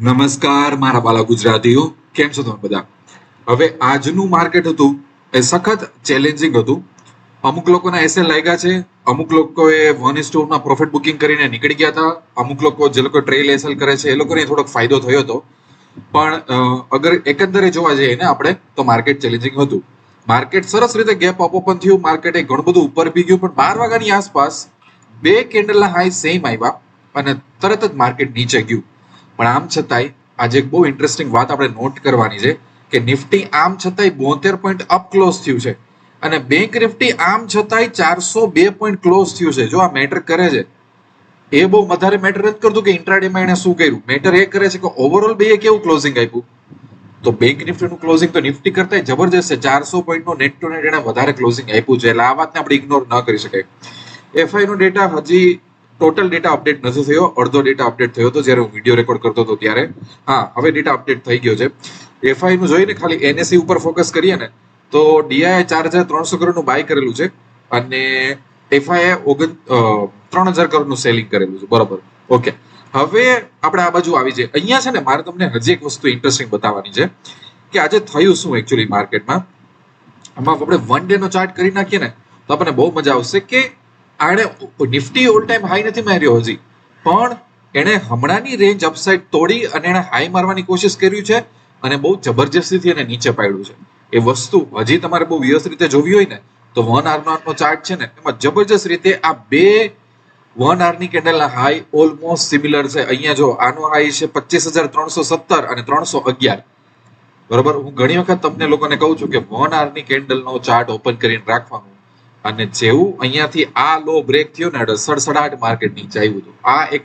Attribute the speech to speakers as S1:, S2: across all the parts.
S1: નમસ્કાર, મારા બાલા ગુજરાતીઓ. કેમ છો તમે બધા? હવે આજનું માર્કેટ હતું, એ સખત ચેલેન્જિંગ હતું. અમુક લોકોના એસએલ લાગ્યા છે, અમુક લોકોએ વન ઇસ ના પ્રોફિટ બુકિંગ કરીને નીકળી ગયા હતા. અમુક લોકો જે લોકો ટ્રેલ એસએલ કરે છે, એ લોકોને થોડોક ફાયદો થયો હતો. પણ અગર એકંદરે જોવા જઈએ ને આપણે, તો માર્કેટ ચેલેન્જિંગ હતું. માર્કેટ સરસ રીતે ગેપ અપ ઓપન થયું. માર્કેટે ઘણું બધું ઉપર બી ગયું, પણ બાર વાગ્યાની આસપાસ બે કેન્ડલના હાઈ સેમ આવ્યા અને તરત જ માર્કેટ નીચે ગયું. પણ આમ છતાંય આજે એક બહુ ઇન્ટરેસ્ટિંગ વાત આપણે નોટ કરવાની છે કે નિફ્ટી આમ છતાંય બોતેર પોઈન્ટ અપ ક્લોઝ થયું છે. અને બેંક નિફ્ટી આમ છતાંય ચારસો બે પોઈન્ટ ક્લોઝ થયું છે. જો આ મેટર કરે છે, એ બહુ વધારે મેટર નથી કરતું કે ઇન્ટ્રાડેમાં એને શું કર્યું? મેટર એ કરે છે કે ઓવરઓલ બે કેવું ક્લોઝિંગ આપ્યું? તો બેંક નિફ્ટીનું ક્લોઝિંગ તો નિફ્ટી કરતા જબરજસ્ત છે. ચારસો પોઈન્ટનું નેટ ટુ નેટ એને વધારે ક્લોઝિંગ આપ્યું છે. એટલે આ વાતને આપણે ઇગ્નોર ન કરી શકાય. એફઆઈ નો ડેટા હજી ટોટલ ડેટા અપડેટ નથી થયો, અડધો ડેટા અપડેટ થયો હતો જ્યારે હું વીડિયો રેકોર્ડ કરતો હતો ત્યારે. હા, હવે ડેટા અપડેટ થઈ ગયો છે. એફઆઈ નું જોઈને ખાલી એનએસસી ઉપર ફોકસ કરીએ ને, તો ડીઆઈએ ચાર હજાર ત્રણસો કરોડનું બાય કરેલું છે અને એફઆઈએ ઓગણ ત્રણ હજાર કરોડનું સેલિંગ કરેલું છે. બરોબર. ઓકે હવે આપણે આ બાજુ આવી જઈએ. અહીંયા છે ને, મારે તમને હજી એક વસ્તુ ઇન્ટરેસ્ટિંગ બતાવવાની છે કે આજે થયું શું એકચ્યુઅલી માર્કેટમાં આમાં આપણે વન ડે નો ચાર્ટ કરી નાખીએ ને, તો આપણને બહુ મજા આવશે કે આણે નિફ્ટી ઓલ ટાઈમ હાઈ નથી માર્યો હજી. પણ એણે હમણાંની રેન્જ અપસાઇડ તોડી અને એણે હાઈ મારવાની કોશિશ કર્યું છે અને બહુ જબરજસ્તીથી એને નીચે પાડ્યું છે. એ વસ્તુ હજી તમારે બહુ વ્યવસ્થિત રીતે જોવી હોય ને, તો વન આરનો ચાર્ટ છે ને, એમાં જબરજસ્ત રીતે આ બે વન આરની કેન્ડલના હાઈ ઓલમોસ્ટ સિમિલર છે. અહીંયા જો આનો હાઈ છે પચીસ હજાર ત્રણસો સત્તર અને ત્રણસો અગિયાર. બરોબર? હું ઘણી વખત તમને લોકોને કહું છું કે વન આરની કેન્ડલનો ચાર્ટ ઓપન કરીને રાખવાનું અને જેવું અહીંયાથી આ લો બ્રેક થયો ને એટલે સડસડાટ માર્કેટ નીચે આવ્યું હતું. આ એક,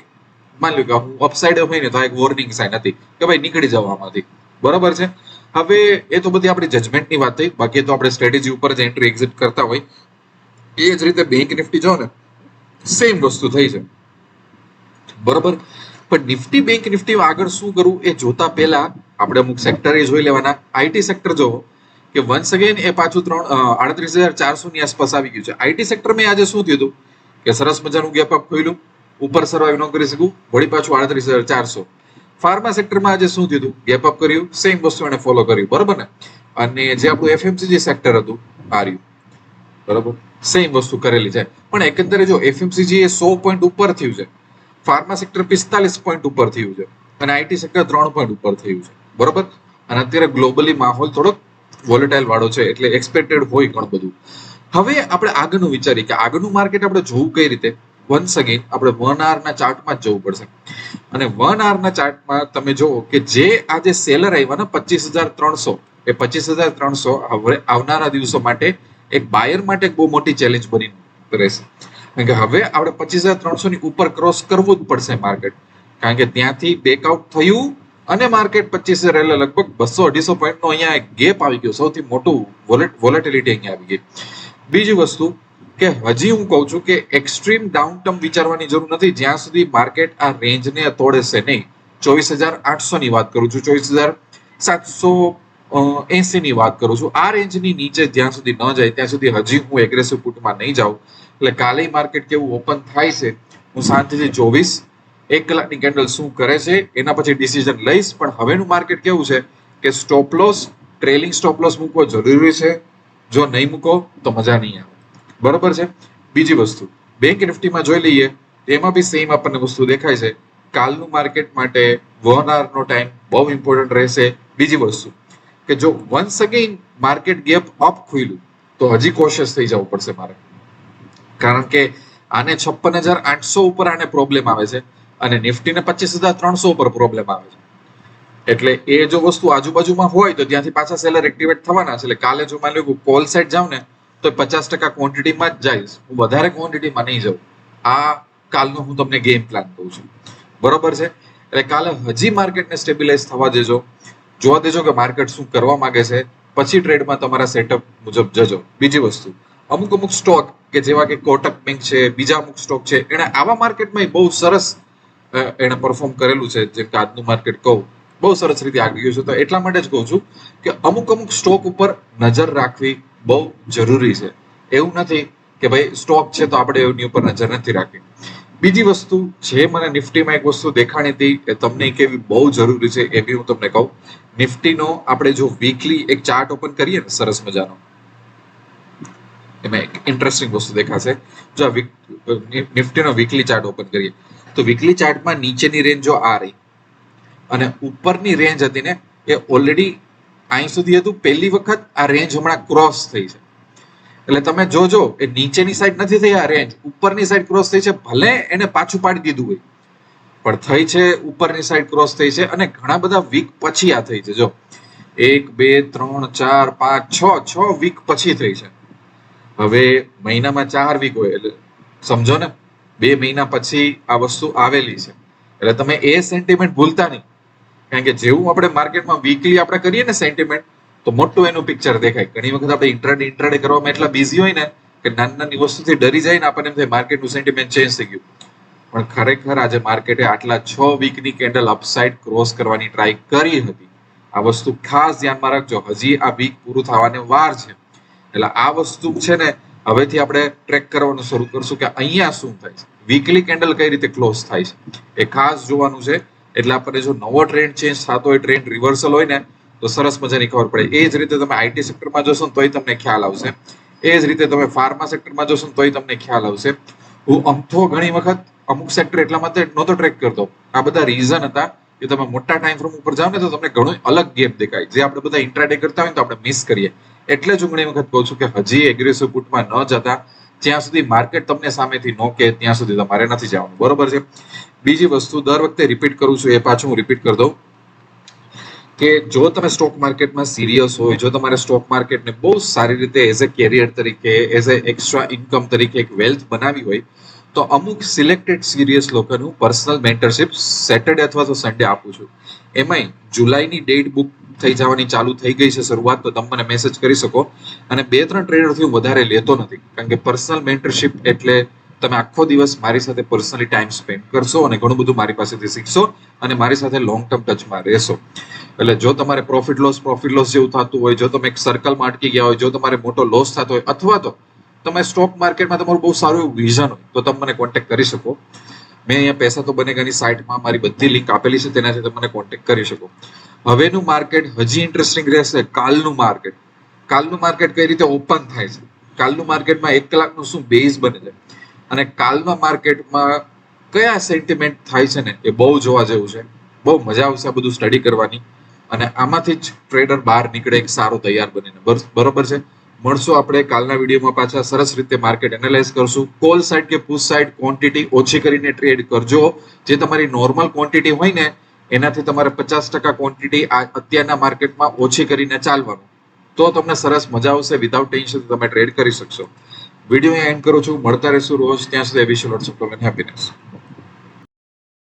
S1: માની લો કે હું અપસાઇડ હોય ને તો એક વોર્નિંગ સાઇન હતી કે ભાઈ નીકળી જવામાંથી બરોબર છે? હવે એ તો બધી આપણી જજમેન્ટની વાત થઈ. બાકી તો આપણે સ્ટ્રેટેજી ઉપર જ એન્ટ્રી એક્ઝિટ કરતા હોય. એ જ રીતે બેંક નિફ્ટી જો ને સેમ વસ્તુ થઈ છે બરોબર? પણ નિફ્ટી બેંક નિફ્ટી આગળ શું કરવું એ જોતા પહેલા આપણે અમુક સેક્ટર જોઈ લેવાના. આઈટી સેક્ટર જોવો. કે વન્સ અગેન એ પાછું ત્રણ આડત્રીસ હજાર ચારસો ની આસપાસ આવી ગયું છે. આઈટી સેક્ટર મેં આજે શું થયું હતું? કે સરસ મજાનું ગેપ અપ ખોલ્યું ઉપર સર્વાઈવ ન કરી શકું, વળી પાછું આડત્રીસ હજાર ચારસો. ફાર્મા સેક્ટરમાં આજે શું થયું હતું? ગેપ અપ કર્યું સેમ વસ્તુ એને ફોલો કર્યું, બરોબર ને? અને જે આપણું એફએમસીજી સેક્ટર હતું, આ બરોબર? સેમ વસ્તુ કરેલી છે. પણ એકંદરે જો એફએમસીજી એ સો પોઈન્ટ ઉપર થયું છે ફાર્મા સેક્ટર પિસ્તાલીસ પોઈન્ટ ઉપર થયું છે, અને આઈટી સેક્ટર ત્રણ પોઈન્ટ ઉપર થયું છે. બરોબર? અને અત્યારે ગ્લોબલી માહોલ થોડોક વોલેટાઇલ વાળો છે એટલે એક્સપેક્ટેડ હોય ઘણું બધું. હવે આપણે આગળનું વિચારીએ કે આગળનું માર્કેટ આપણે જોવું કઈ રીતે? વન્સ અગેન આપણે વન ના ચાર્ટમાં જ જવું પડશે. અને વન ના ચાર્ટમાં તમે જુઓ કે જે આજે સેલર આવ્યા ને પચીસ હજાર ત્રણસો, એ પચીસ હજાર ત્રણસો હવે આવનારા દિવસો માટે એક બાયર માટે બહુ મોટી ચેલેન્જ બની રહેશે. કારણ કે હવે આપણે પચીસ હજાર ત્રણસો ની ઉપર ક્રોસ કરવું જ પડશે માર્કેટ કારણ કે ત્યાંથી બેકઆઉટ થયું અને માર્કેટ પચીસ હજાર એટલે લગભગ બસો અઢીસો પોઈન્ટ નો અહીંયા એક ગેપ આવી ગયો, સૌથી મોટું વોલેટિલિટી અહીંયા આવી ગઈ. બીજી વસ્તુ કે હજી હું કહું છું કે એક્સ્ટ્રીમ ડાઉન ટર્મ વિચારવાની જરૂર નથી, જ્યાં સુધી માર્કેટ આ રેન્જને તોડેશે નહીં. ચોવીસ હજાર આઠસો ની વાત કરું છું, ચોવીસ હજાર સાતસો એસી ની વાત કરું છું. આ રેન્જની નીચે જ્યાં સુધી ન જાય, ત્યાં સુધી હજી હું એગ્રેસિવ પુટમાં નહીં જાઉં. એટલે કાલે માર્કેટ કેવું ઓપન થાય છે, હું શાંતિથી ચોવીસ એક કલાકની કેન્ડલ શું કરે છે, એના પછી ડિસિઝન લઈશ, પણ હવેનું માર્કેટ કેવું છે કે stop loss trailing stop loss મૂકવો જરૂરી છે. જો નહીં મૂકો, તો મજા નહીં આવે. બરોબર છે? બીજી વસ્તુ બેંક નિફ્ટીમાં જોઈ લઈએ એમાં બી સેમ આપણને વસ્તુ દેખાય છે. કાલનું માર્કેટ માટે વન આવરનો ટાઈમ બહુ ઇમ્પોર્ટન્ટ રહેશે. બીજી વસ્તુ, કે જો once again market gap up ખુલ્યું તો હજી કોશિયસ થઈ જવું પડશે મારે. કારણ કે આને છપ્પન હજાર આઠસો ઉપર આને પ્રોબ્લેમ આવે છે. અને નિફ્ટીને પચીસ હજાર ત્રણસો ઉપર પ્રોબ્લેમ આવે છે. એટલે એ જો વસ્તુ આજુબાજુમાં હોય તો ત્યાંથી પાછા સેલર એક્ટિવેટ થવાના છે. એટલે કાલે જો માની લો કોલ સાઈડ જાઉં ને, તો પચાસ ટકા ક્વોન્ટિટીમાં જ જઈશ. હું વધારે ક્વોન્ટિટીમાં નહીં જાઉં. આ કાલનો હું તમને ગેમ પ્લાન કહું છું. બરોબર છે? એટલે કાલે હજી માર્કેટને સ્ટેબિલાઇઝ થવા દેજો. જોવા દેજો કે માર્કેટ શું કરવા માંગે છે. પછી ટ્રેડમાં તમારા સેટઅપ મુજબ જજો. બીજી વસ્તુ, અમુક અમુક સ્ટોક કે જેવા કે કોટક બેંક છે, બીજા અમુક સ્ટોક છે, એને આવા માર્કેટમાં બહુ સરસ એને પરફોર્મ કરેલું છે જેમ આજનું માર્કેટ કહું. બહુ સરસ રીતે આગળ ગયું છે. તો એટલા માટે જ કહું છું કે અમુક અમુક સ્ટોક ઉપર નજર રાખવી બહુ જરૂરી છે. એવું નથી કે ભાઈ સ્ટોક છે તો આપણે એની ઉપર નજર નથી રાખવી. બીજી વસ્તુ જે મને નિફ્ટીમાં એક વસ્તુ દેખાણી હતી એ તમને કેવી બહુ જરૂરી છે એ બી હું તમને કહું. નિફ્ટીનો આપણે જો વીકલી એક ચાર્ટ ઓપન કરીએ ને સરસ મજાનો, એમાં એક ઇન્ટરેસ્ટિંગ વસ્તુ દેખાશે. જો આ નિફ્ટીનો વીકલી ચાર્ટ ઓપન કરીએ. તો વીકલી ચાર્ટમાં નીચેની રેન્જ આ રહી અને ઉપરની રેન્જ હતી ને, એ ઓલરેડી અહીં સુધી હતું, પહેલી વખત આ રેન્જ હમણાં ક્રોસ થઈ છે. એટલે તમે જોજો, એ નીચેની સાઈડ નથી થઈ આ રેન્જ ઉપરની સાઈડ ક્રોસ થઈ છે, ભલે એને પાછું પાડી દીધું હોય. પણ થઈ છે, ઉપરની સાઈડ ક્રોસ થઈ છે અને ઘણા બધા વીક પછી આ થઈ છે. જો, એક, બે, ત્રણ, ચાર, પાંચ, છ છ વીક પછી થઈ છે. હવે મહિનામાં ચાર વીક હોય, એટલે સમજો ને. બે મહિના પછી આ વસ્તુ આવેલી છે. એટલે તમે એ સેન્ટિમેન્ટ ભૂલતા નહીં. કારણ કે જેવું આપણે માર્કેટમાં વીકલી આપણે કરીએ ને સેન્ટિમેન્ટ તો મોટું એનું પિક્ચર દેખાય. ઘણી વખત આપણે ઇન્ટ્રાડે ઇન્ટ્રાડે કરવામાં એટલા બિઝી હોય ને કે નાની નાની વસ્તુથી ડરી જાય ને આપણને એમ થાય માર્કેટનું સેન્ટિમેન્ટ ચેન્જ થઈ ગયું. પણ ખરેખર આજે માર્કેટે આટલા છ વીકની કેન્ડલ અપસાઇડ ક્રોસ કરવાની ટ્રાય કરી હતી. આ વસ્તુ ખાસ ધ્યાનમાં રાખજો. હજી આ વીક પૂરું થવાને વાર છે. એટલે આ વસ્તુ છે ને હવેથી આપણે ટ્રેક કરવાનું શરૂ કરશું કે અહીંયા શું થાય છે. વીકલી કેન્ડલ કઈ રીતે ક્લોઝ થાય છે? એ ખાસ જોવાનું છે. એટલે આપણને જો નવો ટ્રેન્ડ ચેન્જ થતો હોય ટ્રેન્ડ રિવર્સલ હોય ને, તો સરસ મજાની ખબર પડે. એ જ રીતે તમે આઈટી સેક્ટરમાં જોશો ને, તોય તમને ખ્યાલ આવશે. એ જ રીતે તમે ફાર્મા સેક્ટરમાં જોશો ને, તોય તમને ખ્યાલ આવશે. હું અમથો ઘણી વખત અમુક સેક્ટર એટલા માટે નહોતો ટ્રેક કરતો. આ બધા રીઝન હતા કે તમે મોટા ટાઈમ ફ્રેમ ઉપર જાઓ ને, તો તમને ઘણો અલગ ગેપ દેખાય. જે આપણે બધા ઇન્ટ્રાડે કરતા હોય તો આપણે મિસ કરીએ. એટલે જ હું ઘણી વખત કહું છું કે હજી એગ્રેસિવ પુટમાં ન જતા. જ્યાં સુધી માર્કેટ તમને સામેથી નો કે ત્યાં સુધી તમારે નથી જવાનું. બરોબર છે? બીજી વસ્તુ, દર વખતે રિપીટ કરું છું, એ પાછું હું રિપીટ કરી દઉં કે જો તમે સ્ટોક માર્કેટમાં સિરિયસ હોય, જો તમારે સ્ટોક માર્કેટને બહુ સારી રીતે એઝ અ કેરિયર તરીકે એઝ અ એક્સ્ટ્રા ઇન્કમ તરીકે એક વેલ્થ બનાવી હોય, તો અમુક સિલેક્ટેડ સિરિયસ લોકોનું પર્સનલ મેન્ટરશિપ સેટરડે અથવા તો સન્ડે આપું છું. એમાંય જુલાઈની ડેટ બુક થઈ જવાની ચાલુ થઈ ગઈ છે શરૂઆત, તો તમે મને મેસેજ કરી શકો. અને બે ત્રણ ટ્રેડરથી હું વધારે લેતો નથી, કારણ કે પર્સનલ મેન્ટરશિપ એટલે તમે આખો દિવસ મારી સાથે પર્સનલી ટાઈમ સ્પેન્ડ કરશો અને ઘણું બધું મારી પાસેથી શીખશો અને મારી સાથે લોંગ ટર્મ ટચમાં રહેશો. એટલે જો તમારે પ્રોફિટ લોસ પ્રોફિટ લોસ જેવું થતું હોય, જો તમે એક સર્કલમાં અટકી ગયા હોય, જો તમારે મોટો લોસ થતો હોય, અથવા તો તમે સ્ટોક માર્કેટમાં તમારું બહુ સારું એવું વિઝન હોય, તો તમે મને કોન્ટેક્ટ કરી શકો. મેં અહીંયા પૈસા તો બનેગાની સાઇટમાં મારી બધી લિંક આપેલી છે, તેનાથી તમે મને કોન્ટેક્ટ કરી શકો. હવેનું માર્કેટ હજી ઇન્ટરેસ્ટિંગ રહેશે કાલનું માર્કેટ. કાલનું માર્કેટ કઈ રીતે ઓપન થાય છે? કાલનું માર્કેટમાં એક કલાકનું શું બેઝ બને છે? અને કાલના માર્કેટમાં કયા સેન્ટિમેન્ટ થાય છે ને, એ બહુ જોવા જેવું છે. બહુ મજા આવશે આ બધું સ્ટડી કરવાની. અને આમાંથી જ ટ્રેડર બહાર નીકળે, એક સારો તૈયાર બનીને બરોબર છે? મળશું આપણે કાલના વિડીયોમાં પાછા. સરસ રીતે માર્કેટ એનાલાઇઝ કરશું. કોલ સાઇડ કે પુશ સાઇડ ક્વોન્ટિટી ઓછી કરીને ટ્રેડ કરજો. જે તમારી નોર્મલ ક્વોન્ટિટી હોય ને, એનાથી તમારે પચાસ ટકા ક્વોન્ટિટી અત્યારના માર્કેટમાં ઓછી કરીને ચાલવાનું. તો તમને સરસ મજા આવશે. વિધાઉટ ટેન્શન તમે ટ્રેડ કરી શકશો. વીડિયો એન્ડ કરું છું. મળતા રહેશું રોજ. ત્યાં સુધી વિશ્વ લોટ્સ ઓફ હેપીનેસ